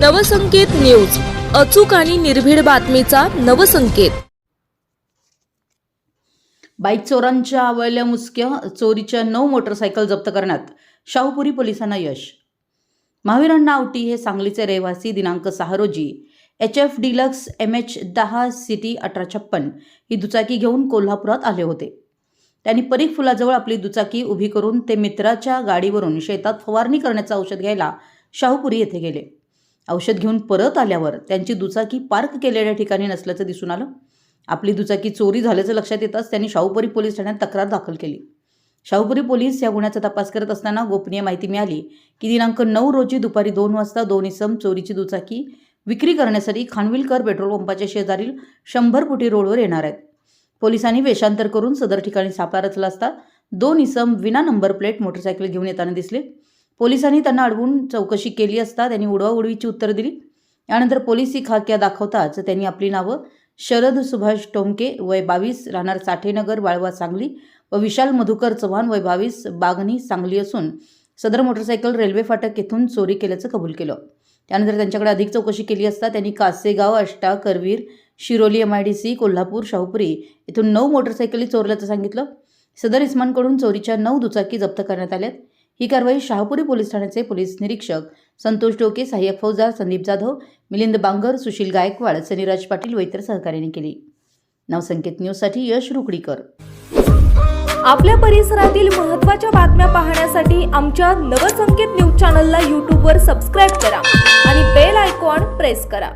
Navsanket news. अचूक आणि निर्भीड बातमीचा नवसंकेत. बाईक चोरांच्या आवळल्या मुसक्या चोरीच्या नऊ मोटरसायकल जप्त करण्यात शाहूपुरी पोलिसांना यश. महावीर आवटी हे सांगलीचे रहिवासी दिनांक सहा रोजी H F deluxe M H दहा सिटी अठरा छप्पन ही दुचाकी घेऊन कोल्हापुरात आले होते. त्यांनी परीख फुलाजवळ आपली दुचाकी उभी करून ते मित्राच्या गाडीवरून शेतात फवारणी करण्याचं औषध घ्यायला शाहूपुरी येथे गेले. औषध घेऊन परत आल्यावर त्यांची दुचाकी पार्क केलेल्या ठिकाणी नसल्याचं दिसून आलं. आपली दुचाकी चोरी झाल्याचं लक्षात येताच त्यांनी शाहूपुरी पोलीस ठाण्यात तक्रार दाखल केली. शाहूपुरी पोलीस या गुन्ह्याचा तपास करत असताना गोपनीय माहिती मिळाली की दिनांक नऊ रोजी दुपारी दोन वाजता दोन इसम चोरीची दुचाकी विक्री करण्यासाठी खानविलकर पेट्रोल पंपाच्या शेजारील शंभर फुटी रोडवर येणार आहेत. पोलिसांनी वेषांतर करून सदर ठिकाणी सापळा रचला असता दोन इसम विना नंबर प्लेट मोटरसायकल घेऊन येताना दिसले. पोलिसांनी त्यांना अडवून चौकशी केली असता त्यांनी उडवाउडवीची उत्तरं दिली. यानंतर पोलिसी खाक्या दाखवताच त्यांनी आपली नावं शरद सुभाष टोमके वय बावीस राहणार साठेनगर वाळवा सांगली व विशाल मधुकर चव्हाण वय बावीस बागणी सांगली असून सदर मोटरसायकल रेल्वे फाटक येथून चोरी केल्याचं कबूल केलं. त्यानंतर त्यांच्याकडे अधिक चौकशी केली असता त्यांनी Kasegaon Ashta Karveer Shiroli M I D C Kolhapur Shahupuri येथून नऊ मोटरसायकली चोरल्याचं सांगितलं. सदर इस्मानकडून चोरीच्या नऊ दुचाकी जप्त करण्यात आल्यात. ही कारवाई शहापुरी पोलीस ठाण्याचे पोलीस निरीक्षक संतोष डोके सहाय्यक फौजदार संदीप जाधव मिलिंद बांगर सुशील गायकवाड सनीराज पाटील व इतर सहकार्यांनी केली. नवसंकेत न्यूजसाठी यश रुकडीकर. आपल्या परिसरातील महत्त्वाच्या बातम्या पाहण्यासाठी आमच्या नवसंकेत न्यूज चॅनलला यूट्यूबवर सबस्क्राईब करा आणि बेल आयकॉन प्रेस करा.